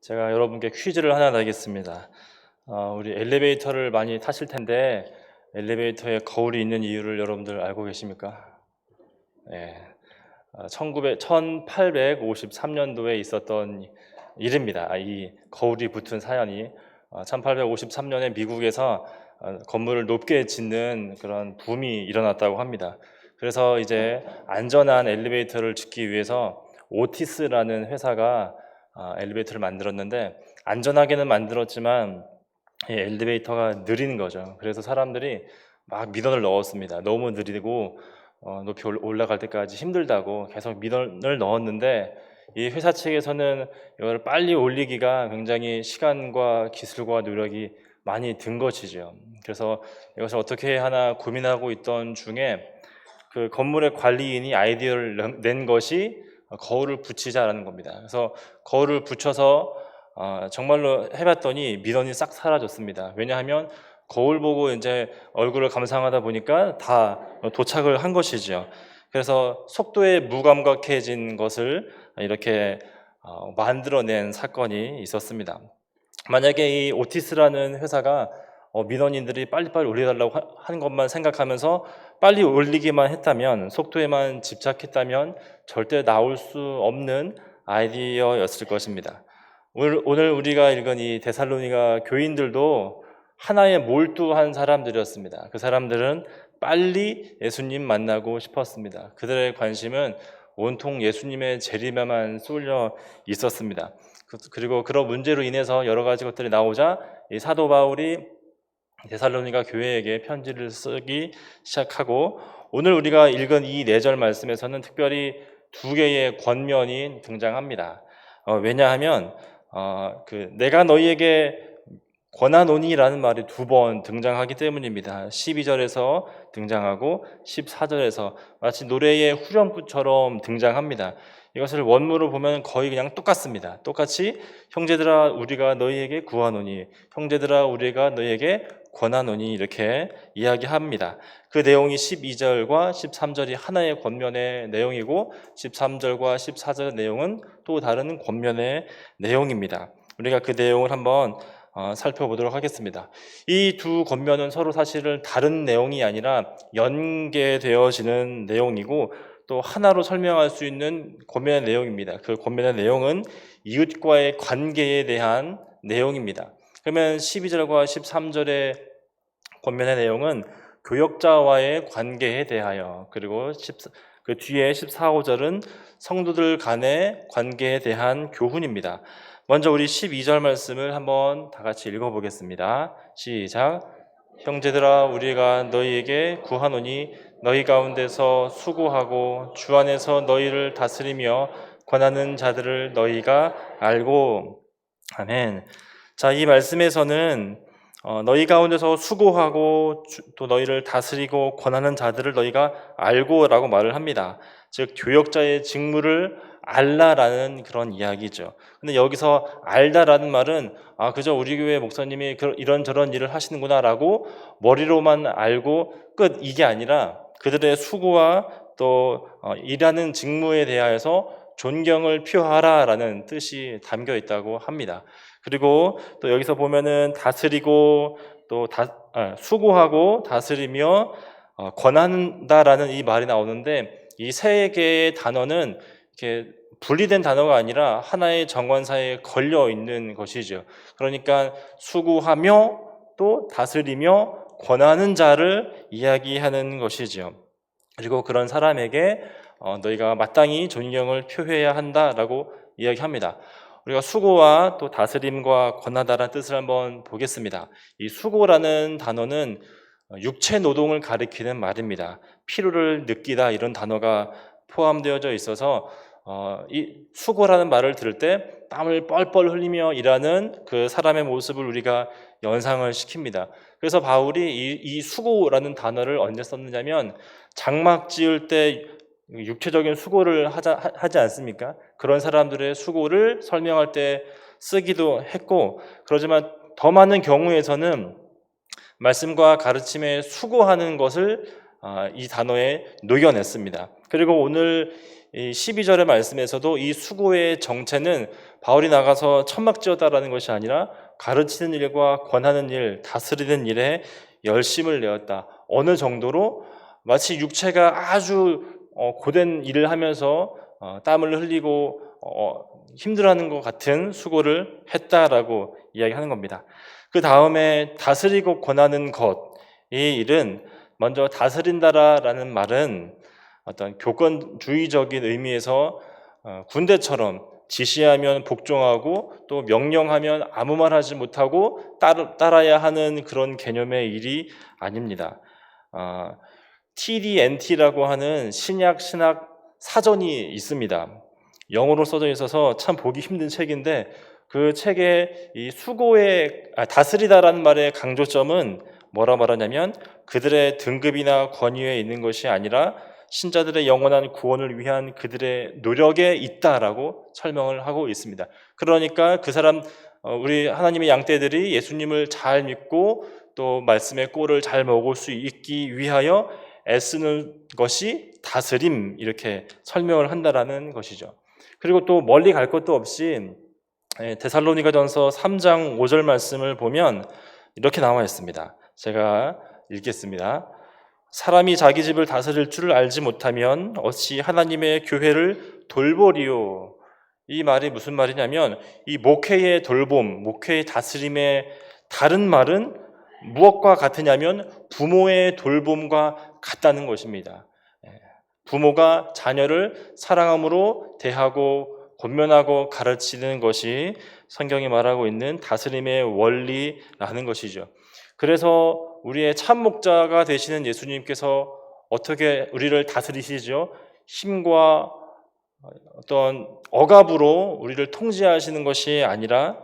제가 여러분께 퀴즈를 하나 내겠습니다. 어, 우리 엘리베이터를 많이 타실 텐데 엘리베이터에 거울이 있는 이유를 여러분들 알고 계십니까? 네. 어, 1900, 1853년도에 있었던 일입니다. 아, 이 거울이 붙은 사연이 어, 1853년에 미국에서 어, 건물을 높게 짓는 그런 붐이 일어났다고 합니다. 그래서 이제 안전한 엘리베이터를 짓기 위해서 오티스라는 회사가 아, 엘리베이터를 만들었는데 안전하게는 만들었지만 이 엘리베이터가 느린 거죠. 그래서 사람들이 막 민원을 넣었습니다. 너무 느리고 어, 높이 올- 올라갈 때까지 힘들다고 계속 민원을 넣었는데 이 회사 측에서는 이걸 빨리 올리기가 굉장히 시간과 기술과 노력이 많이 든 것이죠. 그래서 이것을 어떻게 하나 고민하고 있던 중에 그 건물의 관리인이 아이디어를 낸- 낸 것이 거울을 붙이자라는 겁니다. 그래서 거울을 붙여서 어, 정말로 해봤더니 민원이 싹 사라졌습니다. 왜냐하면 거울 보고 이제 얼굴을 감상하다 보니까 다 도착을 한 것이죠. 그래서 속도에 무감각해진 것을 이렇게 어, 만들어낸 사건이 있었습니다. 만약에 이 오티스라는 회사가 어, 민원인들이 빨리빨리 올려달라고 하- 한 것만 생각하면서 빨리 올리기만 했다면 속도에만 집착했다면 절대 나올 수 없는 아이디어였을 것입니다. 오늘, 오늘 우리가 읽은 이 데살로니가 교인들도 하나에 몰두한 사람들이었습니다. 그 사람들은 빨리 예수님 만나고 싶었습니다. 그들의 관심은 온통 예수님의 재림에만 쏠려 있었습니다. 그- 그리고 그런 문제로 인해서 여러 가지 것들이 나오자 이 사도 바울이 데살로니가 교회에게 편지를 쓰기 시작하고 오늘 우리가 읽은 이 네 절 말씀에서는 특별히 두 개의 권면이 등장합니다. 어, 왜냐하면 어, 그 내가 너희에게 권하노니라는 말이 두 번 등장하기 때문입니다. 12절에서 등장하고 14절에서 마치 노래의 후렴구처럼 등장합니다. 이것을 원문으로 보면 거의 그냥 똑같습니다. 똑같이 형제들아 우리가 너희에게 구하노니 형제들아 우리가 너희에게 권하노니 이렇게 이야기합니다. 그 내용이 12절과 13절이 하나의 권면의 내용이고 13절과 14절 내용은 또 다른 권면의 내용입니다. 우리가 그 내용을 한번 어, 살펴보도록 하겠습니다. 이 두 권면은 서로 사실은 다른 내용이 아니라 연계되어지는 내용이고 또 하나로 설명할 수 있는 권면의 내용입니다. 그 권면의 내용은 이웃과의 관계에 대한 내용입니다. 그러면 12절과 13절의 권면의 내용은 교역자와의 관계에 대하여 그리고 14, 그 뒤에 14, 5절은 성도들 간의 관계에 대한 교훈입니다. 먼저 우리 12절 말씀을 한번 다 같이 읽어보겠습니다. 시작. 형제들아 우리가 너희에게 구하노니 너희 가운데서 수고하고 주 안에서 너희를 다스리며 권하는 자들을 너희가 알고 아멘. 자, 이 말씀에서는 어, 너희 가운데서 수고하고 주- 또 너희를 다스리고 권하는 자들을 너희가 알고라고 말을 합니다. 즉 교역자의 직무를 알라라는 그런 이야기죠. 근데 여기서 알다라는 말은 아 그저 우리 교회 목사님이 그- 이런 저런 일을 하시는구나라고 머리로만 알고 끝 이게 아니라 그들의 수고와 또 어, 일하는 직무에 대하여서 존경을 표하라라는 뜻이 담겨 있다고 합니다. 그리고 또 여기서 보면은 다스리고 또 다, 아, 수고하고 다스리며 어, 권한다라는 이 말이 나오는데 이 세 개의 단어는 이렇게 분리된 단어가 아니라 하나의 정관사에 걸려 있는 것이죠. 그러니까 수고하며 또 다스리며 권하는 자를 이야기하는 것이죠. 그리고 그런 사람에게 어, 너희가 마땅히 존경을 표해야 한다라고 이야기합니다. 우리가 수고와 또 다스림과 권하다라는 뜻을 한번 보겠습니다. 이 수고라는 단어는 어, 육체 노동을 가리키는 말입니다. 피로를 느끼다 이런 단어가 포함되어져 있어서 어, 이 수고라는 말을 들을 때 땀을 뻘뻘 흘리며 일하는 그 사람의 모습을 우리가 연상을 시킵니다. 그래서 바울이 이, 이 수고라는 단어를 언제 썼느냐면 장막 지을 때 육체적인 수고를 하자, 하- 하지 않습니까? 그런 사람들의 수고를 설명할 때 쓰기도 했고 그러지만 더 많은 경우에서는 말씀과 가르침에 수고하는 것을 아, 이 단어에 녹여냈습니다. 그리고 오늘 이 12절의 말씀에서도 이 수고의 정체는 바울이 나가서 천막지었다라는 것이 아니라 가르치는 일과 권하는 일, 다스리는 일에 열심을 내었다. 어느 정도로 마치 육체가 아주 어, 고된 일을 하면서 어, 땀을 흘리고 어, 힘들어하는 것 같은 수고를 했다라고 이야기하는 겁니다. 그 다음에 다스리고 권하는 것, 이 일은 먼저 다스린다라는 말은 어떤 교권주의적인 의미에서 어, 군대처럼 지시하면 복종하고 또 명령하면 아무 말 하지 못하고 따라야 하는 그런 개념의 일이 아닙니다. 어, TDNT라고 하는 신약 신학 사전이 있습니다. 영어로 써져 있어서 참 보기 힘든 책인데 그 책의 이 수고의 아, 다스리다라는 말의 강조점은 뭐라 말하냐면 그들의 등급이나 권위에 있는 것이 아니라 신자들의 영원한 구원을 위한 그들의 노력에 있다라고 설명을 하고 있습니다. 그러니까 그 사람 어, 우리 하나님의 양떼들이 예수님을 잘 믿고 또 말씀의 꼴을 잘 먹을 수 있기 위하여 애쓰는 것이 다스림 이렇게 설명을 한다라는 것이죠. 그리고 또 멀리 갈 것도 없이 예, 데살로니가전서 3장 5절 말씀을 보면 이렇게 나와 있습니다. 제가 읽겠습니다. 사람이 자기 집을 다스릴 줄을 알지 못하면 어찌 하나님의 교회를 돌보리요. 이 말이 무슨 말이냐면 이 목회의 돌봄, 목회의 다스림의 다른 말은 무엇과 같으냐면 부모의 돌봄과 같다는 것입니다. 예, 부모가 자녀를 사랑함으로 대하고 권면하고 가르치는 것이 성경이 말하고 있는 다스림의 원리라는 것이죠. 그래서 우리의 참 목자가 되시는 예수님께서 어떻게 우리를 다스리시죠? 힘과 어떤 억압으로 우리를 통제하시는 것이 아니라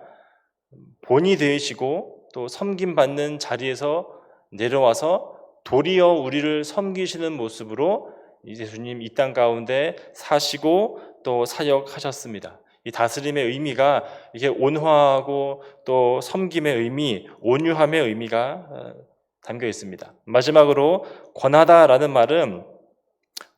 본이 되시고 또 섬김 받는 자리에서 내려와서 도리어 우리를 섬기시는 모습으로 예수님 이 땅 가운데 사시고 또 사역하셨습니다. 이 다스림의 의미가 이게 온화하고 또 섬김의 의미, 온유함의 의미가 어, 담겨 있습니다. 마지막으로 권하다라는 말은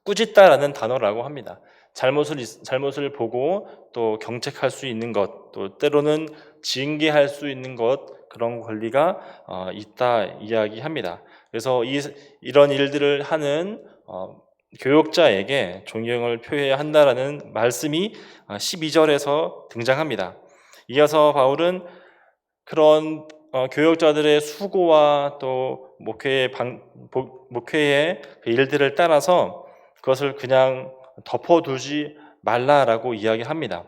꾸짖다라는 단어라고 합니다. 잘못을 잘못을 보고 또 경책할 수 있는 것, 또 때로는 징계할 수 있는 것 그런 권리가 어, 있다 이야기합니다. 그래서 이, 이런 일들을 하는 어, 교역자에게 존경을 표해야 한다라는 말씀이 12절에서 등장합니다. 이어서 바울은 그런 어, 교역자들의 수고와 또 목회의 방, 목회의 그 일들을 따라서 그것을 그냥 덮어두지 말라라고 이야기합니다.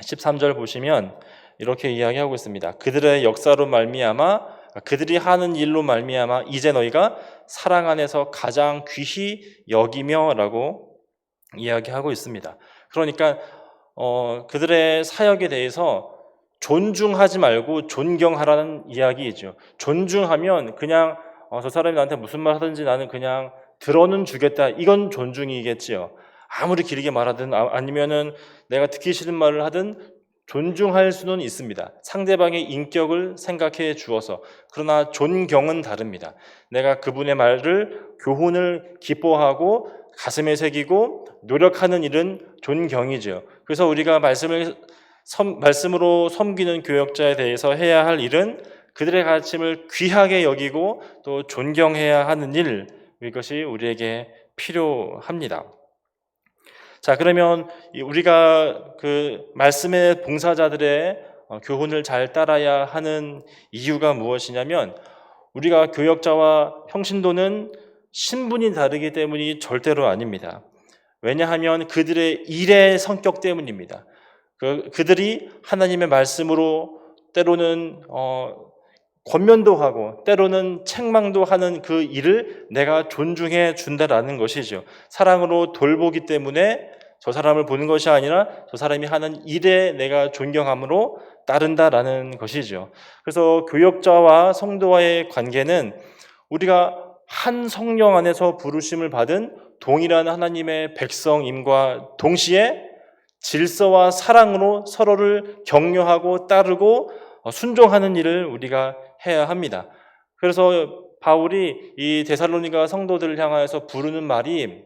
13절 보시면 이렇게 이야기하고 있습니다. 그들의 역사로 말미암아 그들이 하는 일로 말미암아 이제 너희가 사랑 안에서 가장 귀히 여기며라고 이야기하고 있습니다. 그러니까 어, 그들의 사역에 대해서 존중하지 말고 존경하라는 이야기이죠. 존중하면 그냥 어, 저 사람이 나한테 무슨 말 하든지 나는 그냥 들어는 주겠다. 이건 존중이겠지요. 아무리 길게 말하든 아, 아니면은 내가 듣기 싫은 말을 하든 존중할 수는 있습니다. 상대방의 인격을 생각해 주어서. 그러나 존경은 다릅니다. 내가 그분의 말을 교훈을 기뻐하고 가슴에 새기고 노력하는 일은 존경이죠. 그래서 우리가 말씀을 섬, 말씀으로 섬기는 교역자에 대해서 해야 할 일은 그들의 가르침을 귀하게 여기고 또 존경해야 하는 일, 이것이 우리에게 필요합니다. 자, 그러면 우리가 그 말씀의 봉사자들의 어, 교훈을 잘 따라야 하는 이유가 무엇이냐면 우리가 교역자와 평신도는 신분이 다르기 때문이 절대로 아닙니다. 왜냐하면 그들의 일의 성격 때문입니다. 그, 그들이 하나님의 말씀으로 때로는 어, 권면도 하고 때로는 책망도 하는 그 일을 내가 존중해 준다라는 것이죠. 사랑으로 돌보기 때문에 저 사람을 보는 것이 아니라 저 사람이 하는 일에 내가 존경함으로 따른다라는 것이죠. 그래서 교역자와 성도와의 관계는 우리가 한 성령 안에서 부르심을 받은 동일한 하나님의 백성임과 동시에 질서와 사랑으로 서로를 격려하고 따르고 순종하는 일을 우리가 해야 합니다. 그래서 바울이 이 데살로니가 성도들을 향하여서 부르는 말이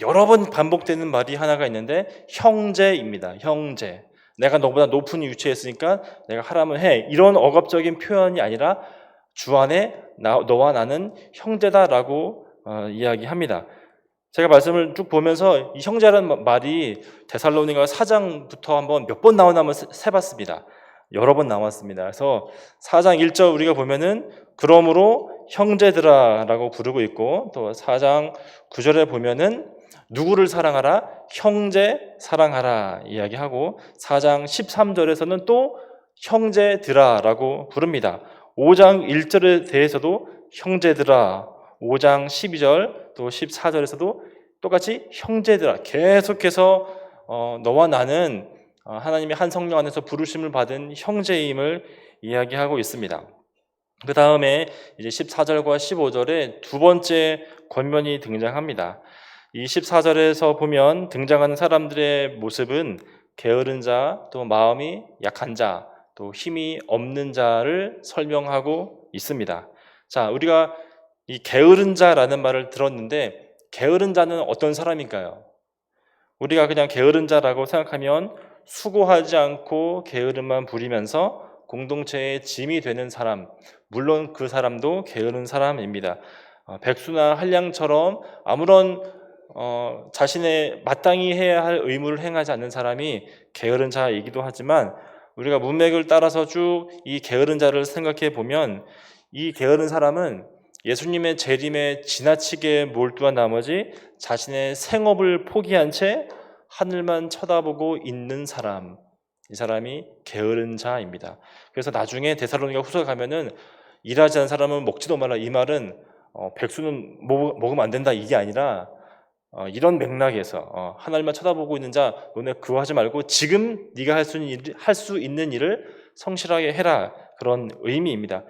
여러 번 반복되는 말이 하나가 있는데 형제입니다. 형제. 내가 너보다 높은 위치에 있으니까 내가 하라면 해. 이런 억압적인 표현이 아니라 주 안에 나, 너와 나는 형제다라고 어, 이야기합니다. 제가 말씀을 쭉 보면서 이 형제라는 말이 데살로니가 4장부터 한번 몇 번 나오나 한번 세- 세봤습니다. 여러 번 나왔습니다. 그래서 4장 1절 우리가 보면은 그러므로 형제들아라고 부르고 있고 또 4장 9절에 보면은 누구를 사랑하라? 형제 사랑하라 이야기하고 4장 13절에서는 또 형제들아라고 부릅니다. 5장 1절에 대해서도 형제들아 5장 12절 또 14절에서도 똑같이 형제들아 계속해서 어, 너와 나는 어, 하나님의 한 성령 안에서 부르심을 받은 형제임을 이야기하고 있습니다. 그 다음에 이제 14절과 15절에 두 번째 권면이 등장합니다. 이 14절에서 보면 등장하는 사람들의 모습은 게으른 자, 또 마음이 약한 자, 또 힘이 없는 자를 설명하고 있습니다. 자, 우리가 이 게으른 자라는 말을 들었는데 게으른 자는 어떤 사람일까요? 우리가 그냥 게으른 자라고 생각하면 수고하지 않고 게으름만 부리면서 공동체의 짐이 되는 사람, 물론 그 사람도 게으른 사람입니다. 어, 백수나 한량처럼 아무런 어, 자신의 마땅히 해야 할 의무를 행하지 않는 사람이 게으른 자이기도 하지만 우리가 문맥을 따라서 쭉 이 게으른 자를 생각해 보면 이 게으른 사람은 예수님의 재림에 지나치게 몰두한 나머지 자신의 생업을 포기한 채 하늘만 쳐다보고 있는 사람, 이 사람이 게으른 자입니다. 그래서 나중에 데살로니가 후서 가면은 일하지 않은 사람은 먹지도 마라 이 말은 어, 백수는 먹, 먹으면 안 된다 이게 아니라 어, 이런 맥락에서 어, 하나님만 쳐다보고 있는 자 너네 그거 하지 말고 지금 네가 할 수 있는, 일, 할 수 있는 일을 성실하게 해라 그런 의미입니다.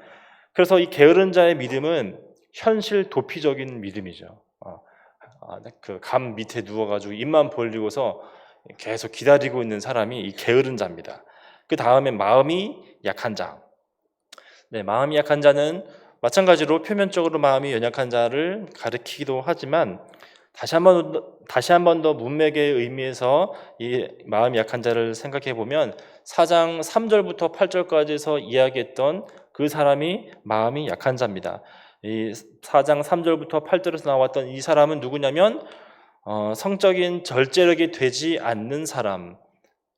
그래서 이 게으른 자의 믿음은 현실 도피적인 믿음이죠. 어, 아, 그감 밑에 누워가지고 입만 벌리고서 계속 기다리고 있는 사람이 이 게으른 자입니다. 그 다음에 마음이 약한 자. 네, 마음이 약한 자는 마찬가지로 표면적으로 마음이 연약한 자를 가리키기도 하지만 다시 한번 다시 한 번 더 문맥의 의미에서 이 마음이 약한 자를 생각해 보면 4장 3절부터 8절까지에서 이야기했던 그 사람이 마음이 약한 자입니다. 이 4장 3절부터 8절에서 나왔던 이 사람은 누구냐면 어, 성적인 절제력이 되지 않는 사람.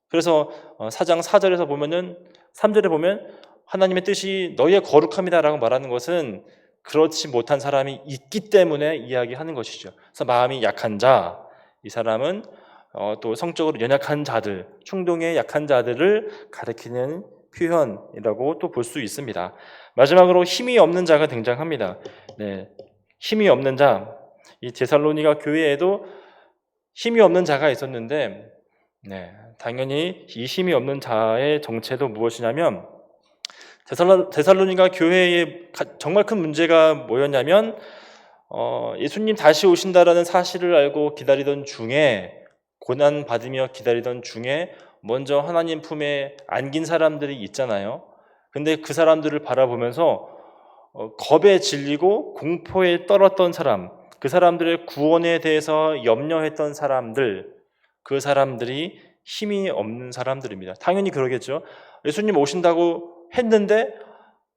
그래서 어, 4장 4절에서 보면은 3절에 보면 하나님의 뜻이 너희의 거룩함이다라고 말하는 것은 그렇지 못한 사람이 있기 때문에 이야기하는 것이죠. 그래서 마음이 약한 자, 이 사람은 어, 또 성적으로 연약한 자들, 충동에 약한 자들을 가리키는 표현이라고 또 볼 수 있습니다. 마지막으로 힘이 없는 자가 등장합니다. 네, 힘이 없는 자, 이 데살로니가 교회에도 힘이 없는 자가 있었는데, 네, 당연히 이 힘이 없는 자의 정체도 무엇이냐면 데살로, 데살로니가 교회에 가- 정말 큰 문제가 뭐였냐면 어, 예수님 다시 오신다라는 사실을 알고 기다리던 중에 고난 받으며 기다리던 중에 먼저 하나님 품에 안긴 사람들이 있잖아요. 근데 그 사람들을 바라보면서 어, 겁에 질리고 공포에 떨었던 사람, 그 사람들의 구원에 대해서 염려했던 사람들, 그 사람들이 힘이 없는 사람들입니다. 당연히 그러겠죠. 예수님 오신다고 했는데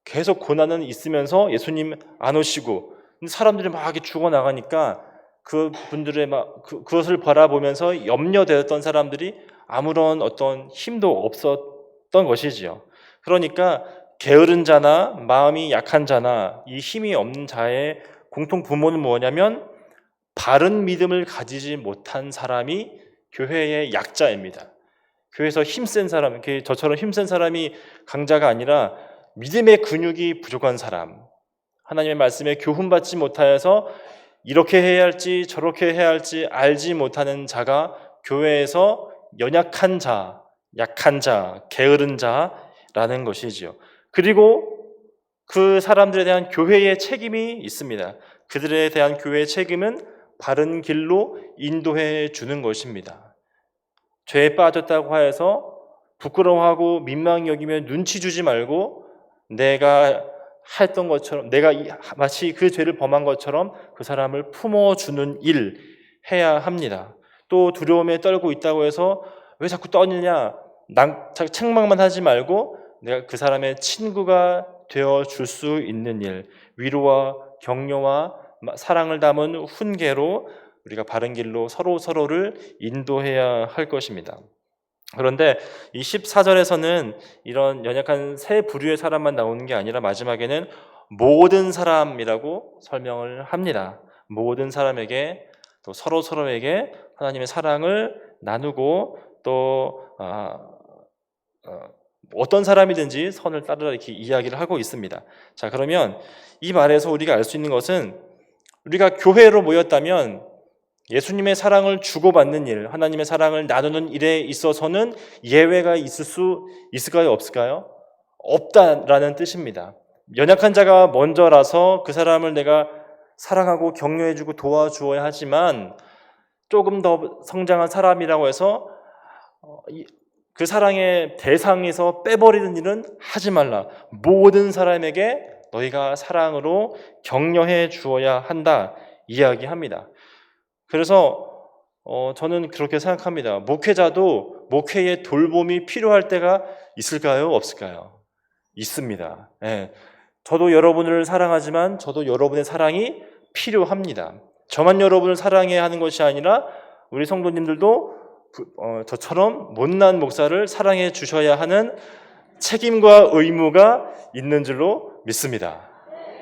계속 고난은 있으면서 예수님 안 오시고 사람들이 막 이렇게 죽어 나가니까 그 분들의 막 그, 그것을 바라보면서 염려되었던 사람들이 아무런 어떤 힘도 없었던 것이지요. 그러니까 게으른 자나 마음이 약한 자나 이 힘이 없는 자의 공통 부모는 뭐냐면 바른 믿음을 가지지 못한 사람이 교회의 약자입니다. 교회에서 힘센 사람, 저처럼 힘센 사람이 강자가 아니라 믿음의 근육이 부족한 사람, 하나님의 말씀에 교훈받지 못하여서 이렇게 해야 할지 저렇게 해야 할지 알지 못하는 자가 교회에서 연약한 자, 약한 자, 게으른 자라는 것이지요. 그리고 그 사람들에 대한 교회의 책임이 있습니다. 그들에 대한 교회의 책임은 바른 길로 인도해 주는 것입니다. 죄에 빠졌다고 하여서 부끄러워하고 민망히 여기며 눈치 주지 말고 내가 했던 것처럼 내가 이- 마치 그 죄를 범한 것처럼 그 사람을 품어 주는 일 해야 합니다. 또 두려움에 떨고 있다고 해서 왜 자꾸 떠느냐? 난 자- 책망만 하지 말고 내가 그 사람의 친구가 되어 줄 수 있는 일, 위로와 격려와 마- 사랑을 담은 훈계로 우리가 바른 길로 서로 서로를 인도해야 할 것입니다. 그런데 이 14절에서는 이런 연약한 세 부류의 사람만 나오는 게 아니라 마지막에는 모든 사람이라고 설명을 합니다. 모든 사람에게 또 서로 서로에게 하나님의 사랑을 나누고 또 아, 어, 어떤 사람이든지 선을 따르라 이렇게 이야기를 하고 있습니다. 자 그러면 이 말에서 우리가 알 수 있는 것은 우리가 교회로 모였다면 예수님의 사랑을 주고받는 일, 하나님의 사랑을 나누는 일에 있어서는 예외가 있을 수 있을까요? 없을까요? 없다라는 뜻입니다. 연약한 자가 먼저라서 그 사람을 내가 사랑하고 격려해주고 도와주어야 하지만 조금 더 성장한 사람이라고 해서 어, 이- 그 사랑의 대상에서 빼버리는 일은 하지 말라. 모든 사람에게 너희가 사랑으로 격려해 주어야 한다. 이야기합니다. 그래서 어, 저는 그렇게 생각합니다. 목회자도 목회의 돌봄이 필요할 때가 있을까요? 없을까요? 있습니다. 예. 저도 여러분을 사랑하지만 저도 여러분의 사랑이 필요합니다. 저만 여러분을 사랑해야 하는 것이 아니라 우리 성도님들도 그, 어, 저처럼 못난 목사를 사랑해 주셔야 하는 책임과 의무가 있는 줄로 믿습니다.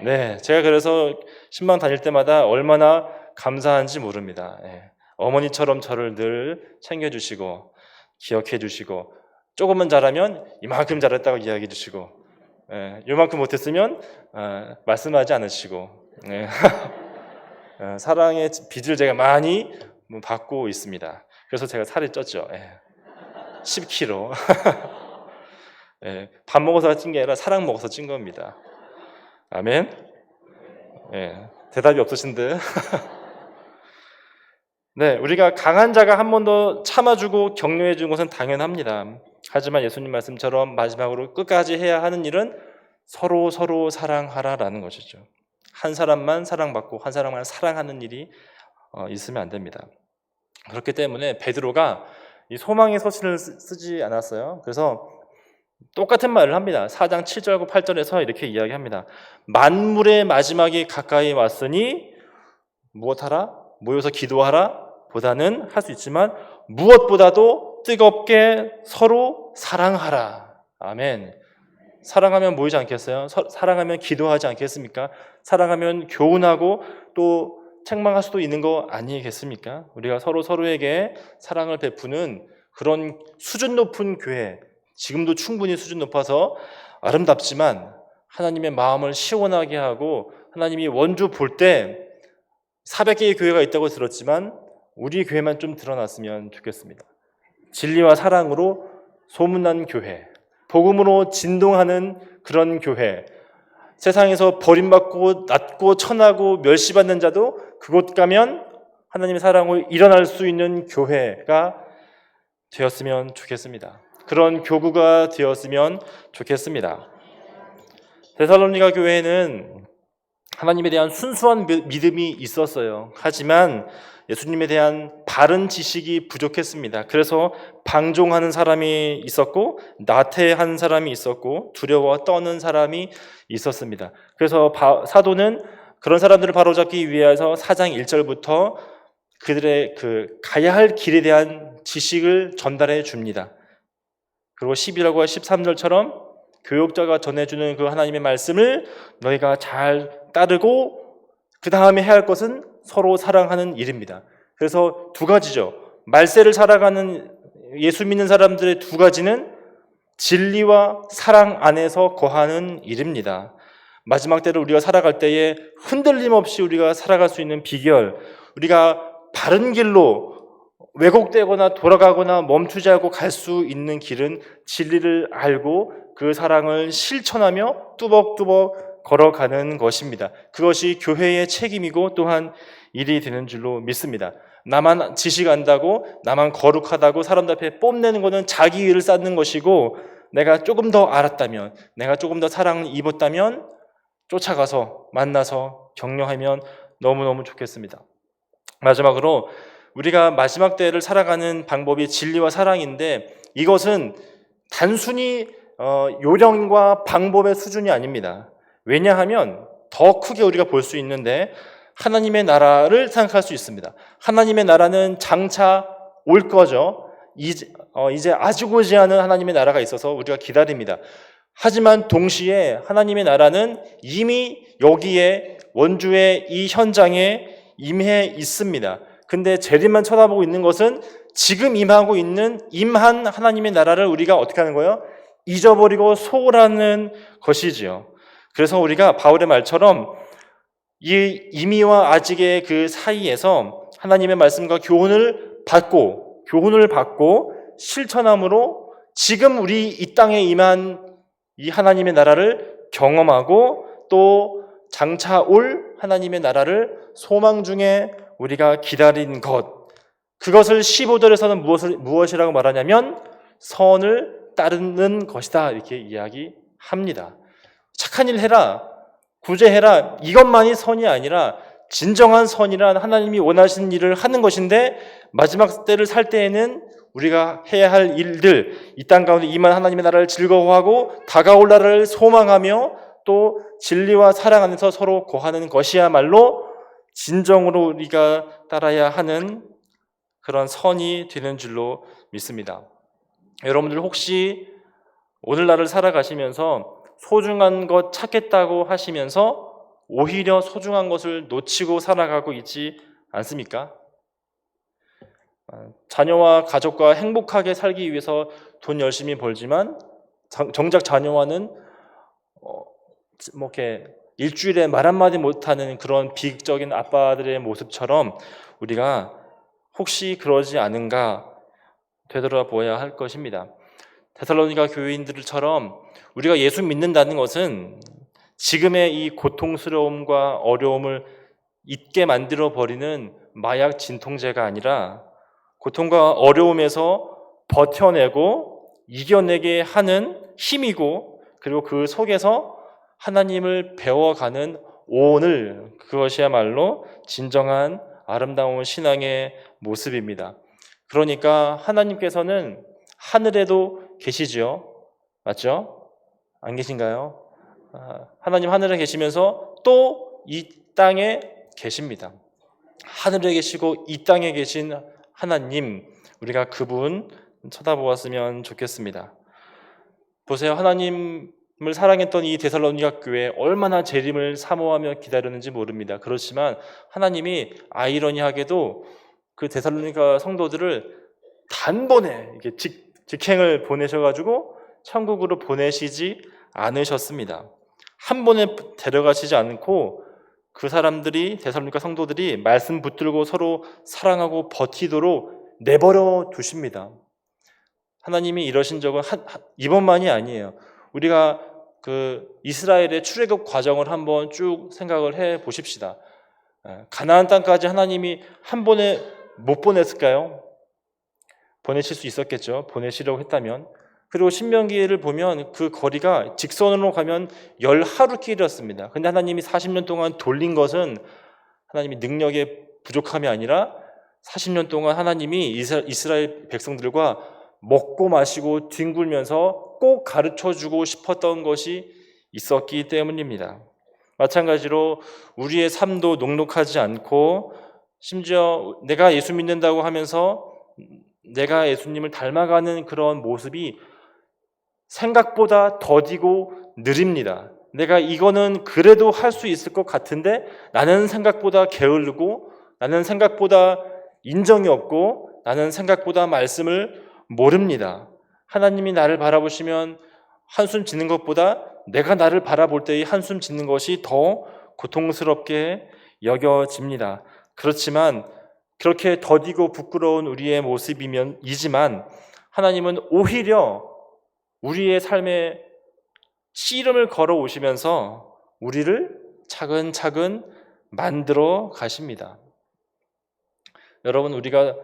네, 제가 그래서 신방 다닐 때마다 얼마나 감사한지 모릅니다. 예. 어머니처럼 저를 늘 챙겨주시고 기억해 주시고 조금만 잘하면 이만큼 잘했다고 이야기해 주시고 예, 요만큼 못했으면 어, 말씀하지 않으시고 예. 어, 사랑의 빚을 제가 많이 뭐 받고 있습니다. 그래서 제가 살이 쪘죠. 예. 10kg. 예, 밥 먹어서 찐 게 아니라 사랑 먹어서 찐 겁니다. 아멘. 예, 대답이 없으신 듯. 네, 우리가 강한 자가 한 번 더 참아주고 격려해 주는 것은 당연합니다. 하지만 예수님 말씀처럼 마지막으로 끝까지 해야 하는 일은 서로 서로 사랑하라라는 것이죠. 한 사람만 사랑받고 한 사람만 사랑하는 일이 어, 있으면 안 됩니다. 그렇기 때문에 베드로가 이 소망의 서신을 쓰- 쓰지 않았어요. 그래서 똑같은 말을 합니다. 4장 7절과 8절에서 이렇게 이야기합니다. 만물의 마지막이 가까이 왔으니 무엇하라? 모여서 기도하라? 보다는 할 수 있지만 무엇보다도 뜨겁게 서로 사랑하라. 아멘. 사랑하면 모이지 않겠어요? 서- 사랑하면 기도하지 않겠습니까? 사랑하면 교훈하고 또 책망할 수도 있는 거 아니겠습니까? 우리가 서로 서로에게 사랑을 베푸는 그런 수준 높은 교회, 지금도 충분히 수준 높아서 아름답지만 하나님의 마음을 시원하게 하고 하나님이 원주 볼 때 400개의 교회가 있다고 들었지만 우리 교회만 좀 드러났으면 좋겠습니다. 진리와 사랑으로 소문난 교회, 복음으로 진동하는 그런 교회, 세상에서 버림받고 낮고 천하고 멸시받는 자도 그곳 가면 하나님의 사랑으로 일어날 수 있는 교회가 되었으면 좋겠습니다. 그런 교구가 되었으면 좋겠습니다. 데살로니가 교회는 하나님에 대한 순수한 미- 믿음이 있었어요. 하지만 예수님에 대한 바른 지식이 부족했습니다. 그래서 방종하는 사람이 있었고 나태한 사람이 있었고 두려워 떠는 사람이 있었습니다. 그래서 바- 사도는 그런 사람들을 바로잡기 위해서 4장 1절부터 그들의 그 가야 할 길에 대한 지식을 전달해 줍니다. 그리고 11절과 13절처럼 교육자가 전해주는 그 하나님의 말씀을 너희가 잘 따르고 그 다음에 해야 할 것은 서로 사랑하는 일입니다. 그래서 두 가지죠. 말세를 살아가는 예수 믿는 사람들의 두 가지는 진리와 사랑 안에서 거하는 일입니다. 마지막 때를 우리가 살아갈 때에 흔들림 없이 우리가 살아갈 수 있는 비결, 우리가 바른 길로 왜곡되거나 돌아가거나 멈추지 않고 갈 수 있는 길은 진리를 알고 그 사랑을 실천하며 뚜벅뚜벅 걸어가는 것입니다. 그것이 교회의 책임이고 또한 일이 되는 줄로 믿습니다. 나만 지식 안다고 나만 거룩하다고 사람들 앞에 뽐내는 것은 자기 일을 쌓는 것이고 내가 조금 더 알았다면 내가 조금 더 사랑을 입었다면 쫓아가서 만나서 격려하면 너무너무 좋겠습니다. 마지막으로 우리가 마지막 때를 살아가는 방법이 진리와 사랑인데 이것은 단순히 어, 요령과 방법의 수준이 아닙니다. 왜냐하면 더 크게 우리가 볼 수 있는데 하나님의 나라를 생각할 수 있습니다. 하나님의 나라는 장차 올 거죠. 이제, 어, 이제 아직 오지 않은 하나님의 나라가 있어서 우리가 기다립니다. 하지만 동시에 하나님의 나라는 이미 여기에 원주의 이 현장에 임해 있습니다. 근데 재림만 쳐다보고 있는 것은 지금 임하고 있는 임한 하나님의 나라를 우리가 어떻게 하는 거예요? 잊어버리고 소홀하는 것이지요. 그래서 우리가 바울의 말처럼 이 이미와 아직의 그 사이에서 하나님의 말씀과 교훈을 받고 교훈을 받고 실천함으로 지금 우리 이 땅에 임한 이 하나님의 나라를 경험하고 또 장차 올 하나님의 나라를 소망 중에 우리가 기다린 것 그것을 15절에서는 무엇을, 무엇이라고 말하냐면 선을 따르는 것이다 이렇게 이야기합니다. 착한 일 해라 구제해라 이것만이 선이 아니라 진정한 선이란 하나님이 원하시는 일을 하는 것인데 마지막 때를 살 때에는 우리가 해야 할 일들 이 땅 가운데 임한 하나님의 나라를 즐거워하고 다가올 나라를 소망하며 또 진리와 사랑 안에서 서로 거하는 것이야말로 진정으로 우리가 따라야 하는 그런 선이 되는 줄로 믿습니다. 여러분들 혹시 오늘날을 살아가시면서 소중한 것 찾겠다고 하시면서 오히려 소중한 것을 놓치고 살아가고 있지 않습니까? 아, 자녀와 가족과 행복하게 살기 위해서 돈 열심히 벌지만 정작 자녀와는 어, 뭐 이렇게 일주일에 말 한마디 못하는 그런 비극적인 아빠들의 모습처럼 우리가 혹시 그러지 않은가 되돌아보아야 할 것입니다. 데살로니가 교회인들처럼 우리가 예수 믿는다는 것은 지금의 이 고통스러움과 어려움을 잊게 만들어 버리는 마약 진통제가 아니라 고통과 어려움에서 버텨내고 이겨내게 하는 힘이고 그리고 그 속에서 하나님을 배워가는 오늘 그것이야말로 진정한 아름다운 신앙의 모습입니다. 그러니까 하나님께서는 하늘에도 계시죠. 맞죠? 안 계신가요? 아, 하나님 하늘에 계시면서 또 이 땅에 계십니다. 하늘에 계시고 이 땅에 계신 하나님, 우리가 그분 쳐다보았으면 좋겠습니다. 보세요. 하나님을 사랑했던 이 데살로니가 교회 얼마나 재림을 사모하며 기다렸는지 모릅니다. 그렇지만 하나님이 아이러니하게도 그 데살로니가 성도들을 단번에 이렇게 직, 직행을 보내셔가지고 천국으로 보내시지 않으셨습니다. 한 번에 데려가시지 않고 그 사람들이 대살로니가 성도들이 말씀 붙들고 서로 사랑하고 버티도록 내버려 두십니다. 하나님이 이러신 적은 한, 한, 이번만이 아니에요. 우리가 그 이스라엘의 출애굽 과정을 한번 쭉 생각을 해 보십시다. 예, 가나안 땅까지 하나님이 한 번에 못 보냈을까요? 보내실 수 있었겠죠. 보내시려고 했다면. 그리고 신명기를 보면 그 거리가 직선으로 가면 열 하루 길이었습니다. 근데 하나님이 40년 동안 돌린 것은 하나님이 능력의 부족함이 아니라 40년 동안 하나님이 이스라엘 백성들과 먹고 마시고 뒹굴면서 꼭 가르쳐 주고 싶었던 것이 있었기 때문입니다. 마찬가지로 우리의 삶도 녹록하지 않고 심지어 내가 예수 믿는다고 하면서 내가 예수님을 닮아가는 그런 모습이 생각보다 더디고 느립니다. 내가 이거는 그래도 할 수 있을 것 같은데 나는 생각보다 게을르고 나는 생각보다 인정이 없고 나는 생각보다 말씀을 모릅니다. 하나님이 나를 바라보시면 한숨 짓는 것보다 내가 나를 바라볼 때의 한숨 짓는 것이 더 고통스럽게 여겨집니다. 그렇지만 그렇게 더디고 부끄러운 우리의 모습이면 이지만 하나님은 오히려 우리의 삶에 씨름을 걸어 오시면서 우리를 차근차근 만들어 가십니다. 여러분, 우리가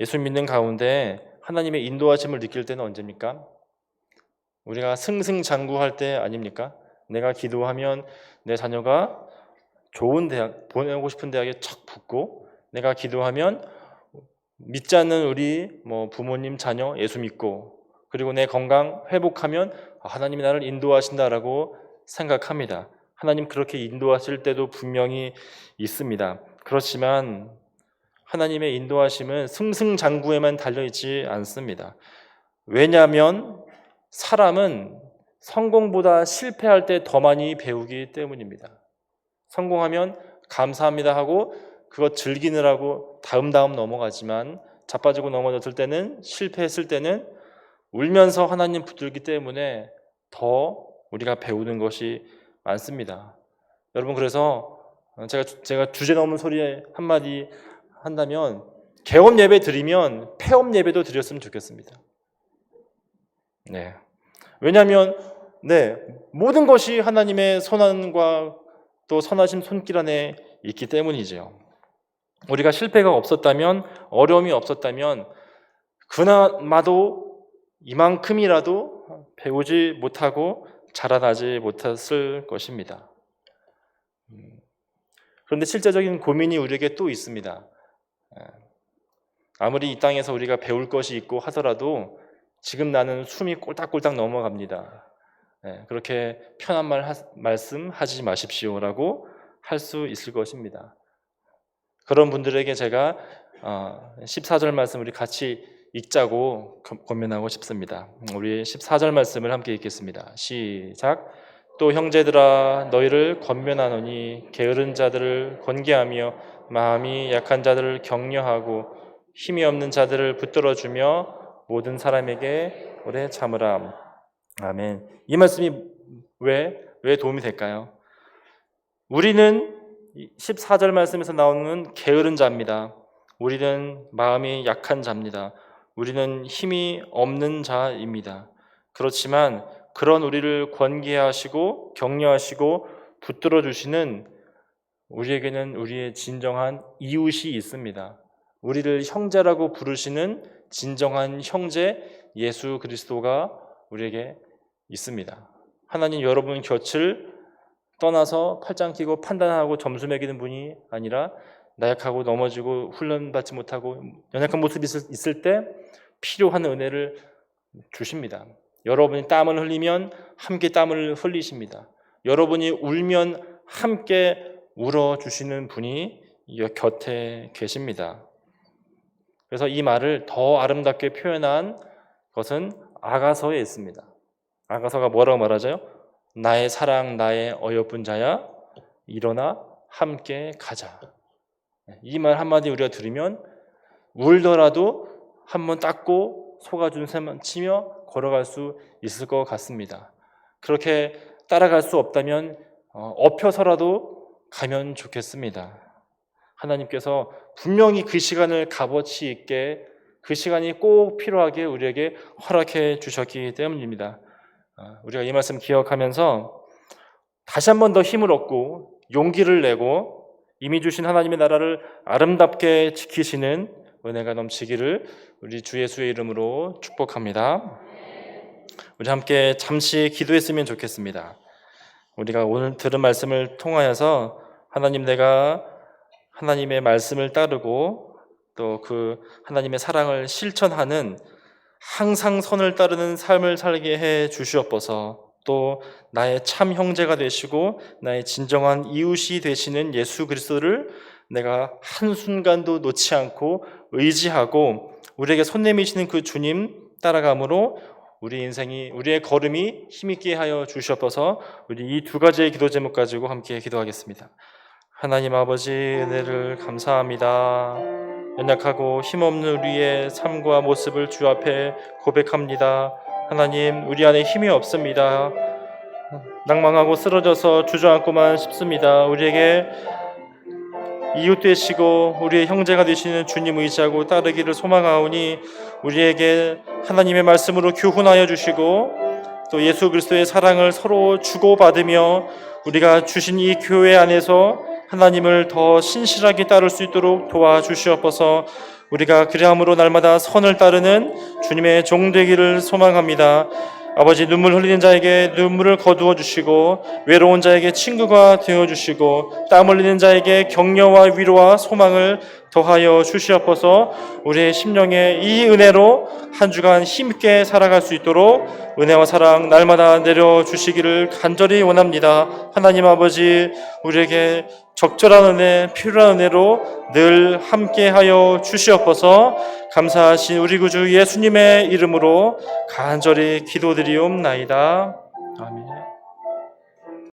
예수 믿는 가운데 하나님의 인도하심을 느낄 때는 언제입니까? 우리가 승승장구할 때 아닙니까? 내가 기도하면 내 자녀가 좋은 대학, 보내고 싶은 대학에 척 붙고, 내가 기도하면 믿지 않는 우리 뭐 부모님, 자녀 예수 믿고 그리고 내 건강 회복하면 아, 하나님이 나를 인도하신다라고 생각합니다. 하나님 그렇게 인도하실 때도 분명히 있습니다. 그렇지만 하나님의 인도하심은 승승장구에만 달려 있지 않습니다. 왜냐하면 사람은 성공보다 실패할 때 더 많이 배우기 때문입니다. 성공하면 감사합니다 하고 그것 즐기느라고 다음 다음 넘어가지만 자빠지고 넘어졌을 때는 실패했을 때는 울면서 하나님 붙들기 때문에 더 우리가 배우는 것이 많습니다. 여러분 그래서 제가 제가 주제 넘은 소리 한 마디 한다면 개업 예배 드리면 폐업 예배도 드렸으면 좋겠습니다. 네. 왜냐하면 네 모든 것이 하나님의 선한과 또 선하심 손길 안에 있기 때문이죠. 우리가 실패가 없었다면 어려움이 없었다면 그나마도 이만큼이라도 배우지 못하고 자라나지 못했을 것입니다. 음, 그런데 실제적인 고민이 우리에게 또 있습니다. 예. 아무리 이 땅에서 우리가 배울 것이 있고 하더라도 지금 나는 숨이 꼴딱꼴딱 넘어갑니다. 예, 그렇게 편한 말 하, 말씀하지 마십시오라고 할 수 있을 것입니다. 그런 분들에게 제가 어, 14절 말씀 우리 같이 읽자고 권면하고 싶습니다. 우리 14절 말씀을 함께 읽겠습니다. 시작. 또 형제들아 너희를 권면하노니 게으른 자들을 권계하며 마음이 약한 자들을 격려하고 힘이 없는 자들을 붙들어 주며 모든 사람에게 오래 참으라. 아멘. 이 말씀이 왜, 왜 도움이 될까요? 우리는 14절 말씀에서 나오는 게으른 자입니다. 우리는 마음이 약한 자입니다. 우리는 힘이 없는 자입니다. 그렇지만 그런 우리를 권계하시고 격려하시고 붙들어 주시는 우리에게는 우리의 진정한 이웃이 있습니다. 우리를 형제라고 부르시는 진정한 형제 예수 그리스도가 우리에게 있습니다. 하나님 여러분 곁을 떠나서 팔짱 끼고 판단하고 점수 매기는 분이 아니라 나약하고 넘어지고 훈련받지 못하고 연약한 모습이 있을 때 필요한 은혜를 주십니다. 여러분이 땀을 흘리면 함께 땀을 흘리십니다. 여러분이 울면 함께 울어주시는 분이 곁에 계십니다. 그래서 이 말을 더 아름답게 표현한 것은 아가서에 있습니다. 아가서가 뭐라고 말하죠? 나의 사랑, 나의 어여쁜 자야, 일어나 함께 가자. 이 말 한마디 우리가 들으면 울더라도 한번 닦고 속아준 셈만 치며 걸어갈 수 있을 것 같습니다. 그렇게 따라갈 수 없다면 어, 엎혀서라도 가면 좋겠습니다. 하나님께서 분명히 그 시간을 값어치 있게 그 시간이 꼭 필요하게 우리에게 허락해 주셨기 때문입니다. 어, 우리가 이 말씀 기억하면서 다시 한 번 더 힘을 얻고 용기를 내고 이미 주신 하나님의 나라를 아름답게 지키시는 은혜가 넘치기를 우리 주 예수의 이름으로 축복합니다. 우리 함께 잠시 기도했으면 좋겠습니다. 우리가 오늘 들은 말씀을 통하여서 하나님 내가 하나님의 말씀을 따르고 또 그 하나님의 사랑을 실천하는 항상 선을 따르는 삶을 살게 해 주시옵소서. 또 나의 참 형제가 되시고 나의 진정한 이웃이 되시는 예수 그리스도를 내가 한순간도 놓지 않고 의지하고 우리에게 손 내미시는 그 주님 따라감으로 우리 인생이 우리의 걸음이 힘있게 하여 주시옵소서. 우리 이 두 가지의 기도 제목 가지고 함께 기도하겠습니다. 하나님 아버지 은혜를 감사합니다. 연약하고 힘없는 우리의 삶과 모습을 주 앞에 고백합니다. 하나님, 우리 안에 힘이 없습니다. 낭망하고 쓰러져서 주저앉고만 싶습니다. 우리에게 이웃 되시고 우리의 형제가 되시는 주님 의지하고 따르기를 소망하오니 우리에게 하나님의 말씀으로 교훈하여 주시고 또 예수 그리스도의 사랑을 서로 주고받으며 우리가 주신 이 교회 안에서 하나님을 더 신실하게 따를 수 있도록 도와주시옵소서 우리가 그리함으로 날마다 선을 따르는 주님의 종되기를 소망합니다. 아버지 눈물 흘리는 자에게 눈물을 거두어 주시고 외로운 자에게 친구가 되어 주시고 땀 흘리는 자에게 격려와 위로와 소망을 더하여 주시옵소서 우리의 심령에 이 은혜로 한 주간 힘있게 살아갈 수 있도록 은혜와 사랑 날마다 내려 주시기를 간절히 원합니다. 하나님 아버지 우리에게 적절한 은혜, 필요한 은혜로 늘 함께하여 주시옵소서 감사하신 우리 구주 예수님의 이름으로 간절히 기도드리옵나이다.